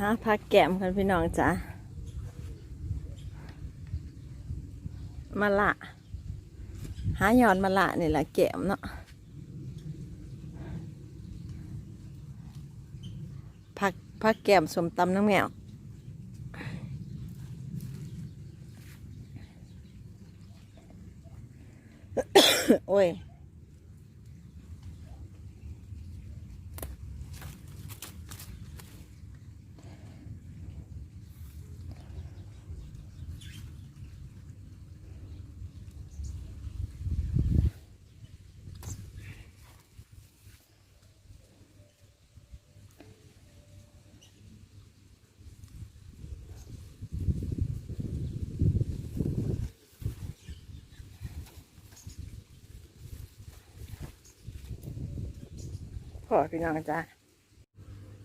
หาพักแก้มกันพี่น้องจ้ะมาละ หาหยอนมาละนี่แหละแก้มเนาะพักพักแก้มสมตำน้ำแมวโอ้ย พ อพี่น้องจ้า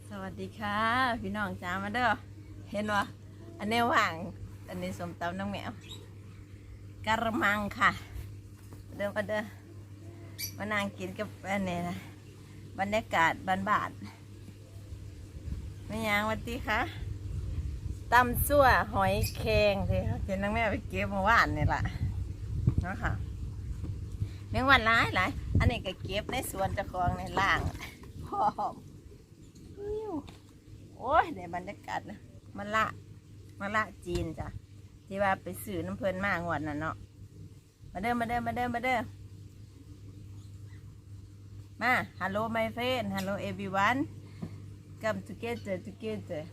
สวัสดีค่ะ พี่น้องจ้ามาเด้อเห็นวะอันนี้ว่างอันนี้สมตำน้องแมวกระมังค่ะเดินก็เด้อมานั่งกินกับอันนี้นะบรรยากาศบ้านบาดไม่ยังวันดีค่ะตำซั่วหอยแครงที่เห็นน้องแม่ไปเก็บเมื่อวานนี่แหละนะค่ะแมงวันร้ายหลายอันนี้ก็เก็บในสวนเจ้าของในล่าง พร้อมอิ๊วโอ้ยในบรรยากาศนะมะละมะละจีนจ้ะที่ว่าไปสื่อน้ำเพลินมากงวดน่ะเนาะมาเด้อมาเด้อมาเด้อมาเด้อมาฮัลโหล my friend ฮัลโหล everyone come together together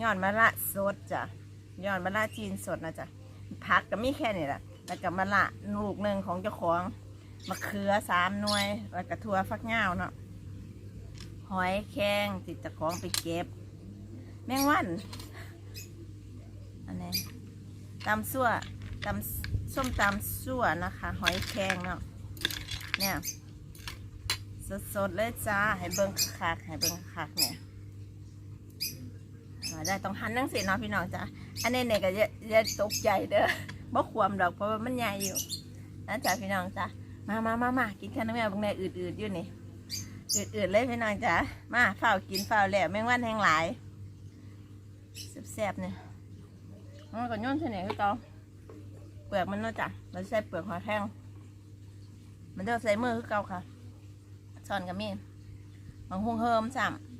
ย้อนมะละสดจ้ะย้อนมะละจีนสดนะจ้ะผักก็มีแค่นี้แหละแล้วก็มะละลูกหนึ่งของเจ้าของ มะเขือสามหน่วย แล้วก็ถั่วฟักยาวเนาะหอยแครงติดเจ้าของไปเก็บ แมงวันอันนี้ตำซั่วตำส้มตำซั่วนะคะ หอยแครงเนาะเนี่ยสดๆเลยจ้าให้เบิ้งคักให้เบิ้งคักเนี่ยมาได้ต้องหันนั่งสิเนาะพี่น้องจ้าอันนี้เนี่ยก็จะจะตกใจเด้อบ่ความดอกเพราะว่ามันใหญ่อยู่นะจ๊ะพี่น้องจ้ะ มามามามากินข้าวน้ำแมวบางแม่อืดๆอยู่นี่อืดๆเลยพี่น้องจ้ามาเฝ้ากินเฝ้าแล้วแมงวันแห้งหลายแซ่บๆเนี่ยมันก็ย่นเสน่ห์คือเก่าเปลือกมันเนาะจ้ะเราใส่เปลือกหอยแห้งมันเด้อใส่มือคือเก่าค่ะช้อนกับมีดบางฮวงเฮิมซ้ำ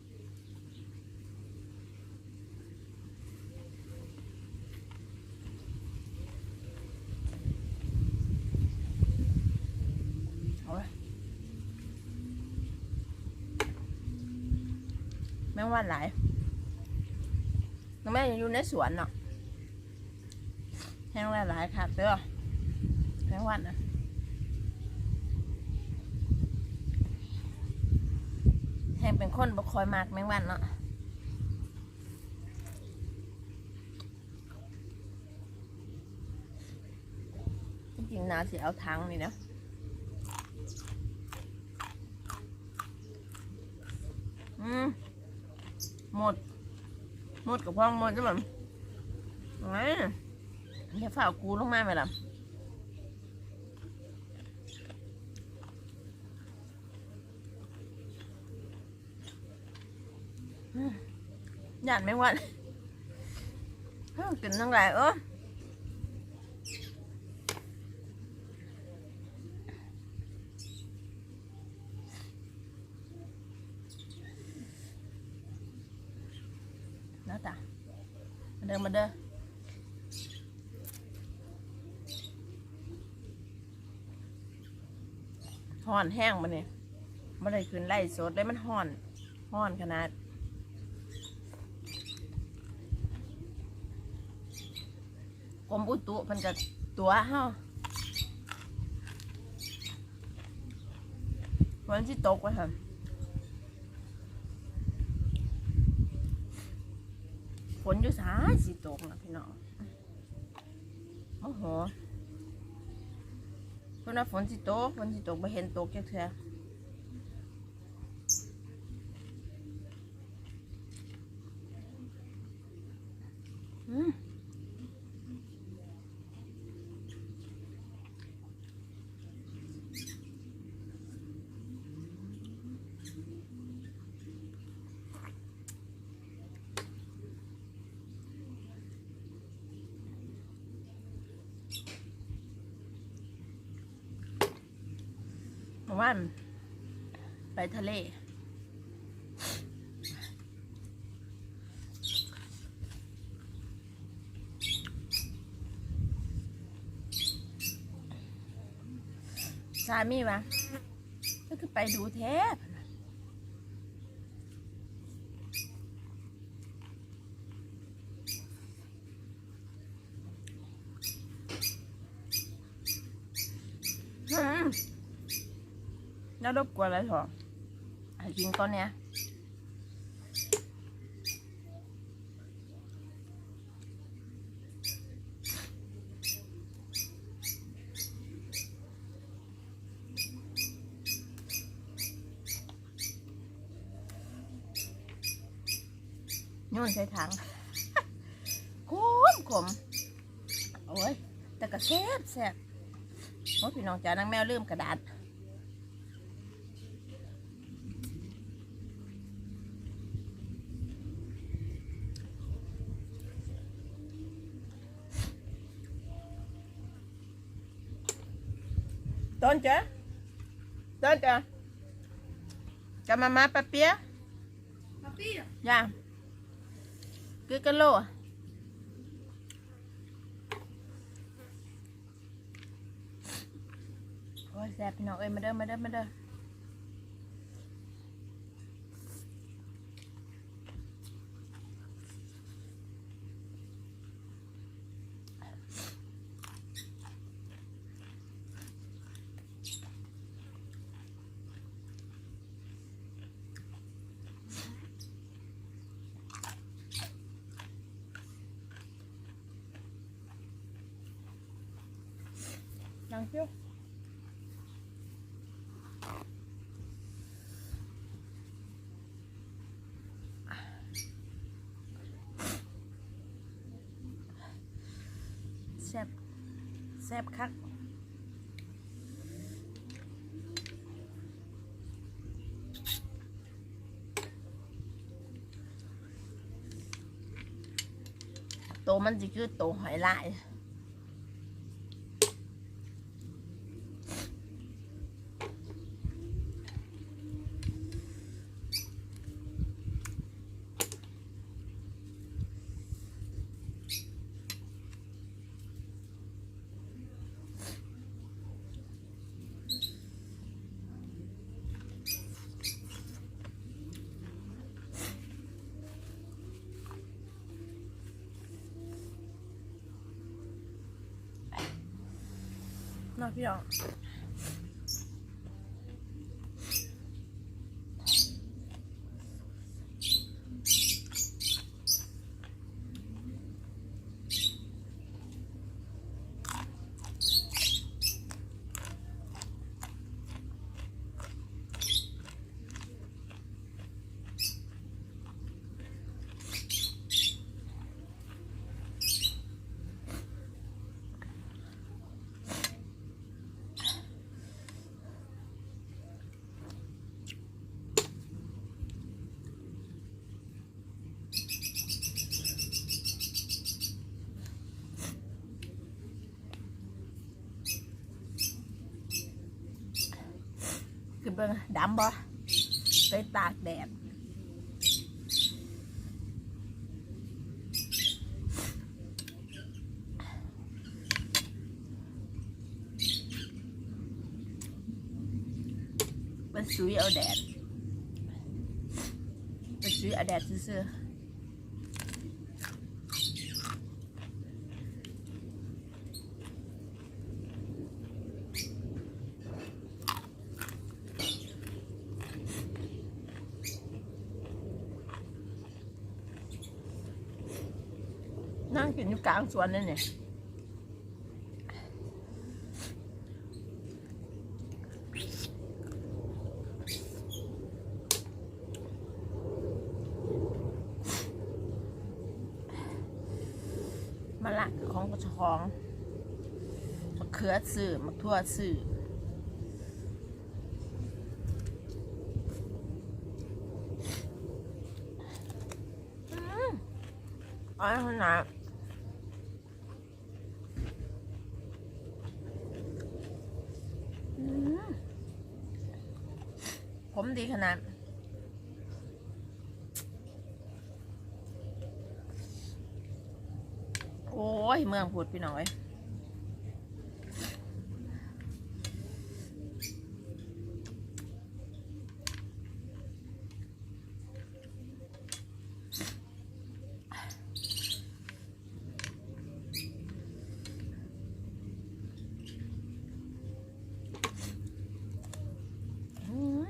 มงวันหลายน้องแม่ยังอยู่ในสวนเนาะแมงหลายค่ะเด้อแมงวันนะแห้งเป็นคนบ่คอยมากแมงวันเนาะจริงๆนาสิเอาถังนี่เนาะอืม หมด หมดกับพ่องหมดใช่ไหมไงอย่าฝ่ากูลงมาไหมล่ะหยาดไม่วันกินทั้งหลายเออแล้วจ้ะมาเดินมาเด้อห่อนแห้งมาเนี่ยไม่ได้ขึ้นไล่สดได้มันห่อนห่อนขนาดกรมอุตุเพันจะตัวเฮาฝนที่ตกไว้ค่ะ ฝนอยู่สายสิตกนะพี่น้องโอ้โหเพราะว่าฝนสิตกฝนสิตกไม่เห็นตกจักเทื่อม ว่าไปทะเล สามีวะก็คือไปดูเท้อืม น่ารบกวนอะไรถอให้กินก้อนเนี้ยโยนใส่ถังขมขมโอ้ยแต่ก็แซ่บแซ่บโอ้พี่น้องจ๋านางแมวลืมกระดาษ ต้นจ๊ะต้นจ๊ะกับมามาปะเปียะ Papiro. ย่างคือกะโลอะโอ้ยแซ่บพี่ นางเปรี้ยวแซ่บแซ่บคักโตมันจะคือโตหอยลาย เนาะพี่ น้องคือเบิ่งดำบ่ไปตากแดดไปซุยเอาแดดไปซุยเอาแดดซื่อๆ นั่งกินอยู่กลางสวนนั่นเนี่ยมะละของกระชองมะเขือสื่อมะทั่วสื่ออืมอ๋อขนาดอืม ผมดีขนาดโอ้ย เมืองพูดพี่น้อย อืม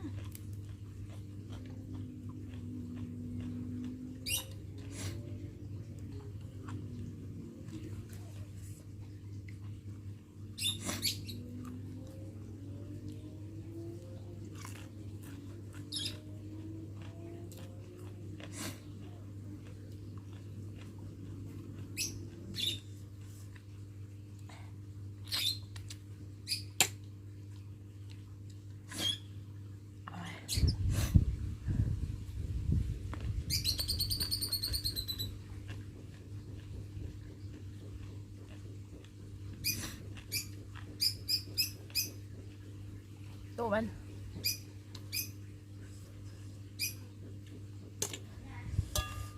ตัวมัน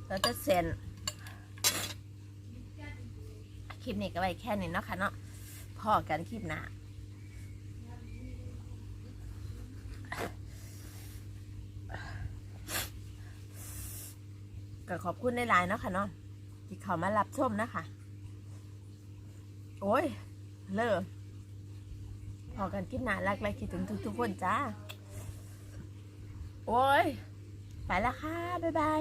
แล้วจะเซ็นคลิปนี้ก็ไว้แค่นี้เนาะค่ะเนาะพอกันคลิปหน้าก็ขอบคุณในไลน์เนาะค่ะเนาะที่เขามารับชมนะคะ โอ้ย เลิก พอกันคิดหนารักและคิดถึงทุกๆคนจ้า โอ้ย ไปละค่ะ บ๊ายบาย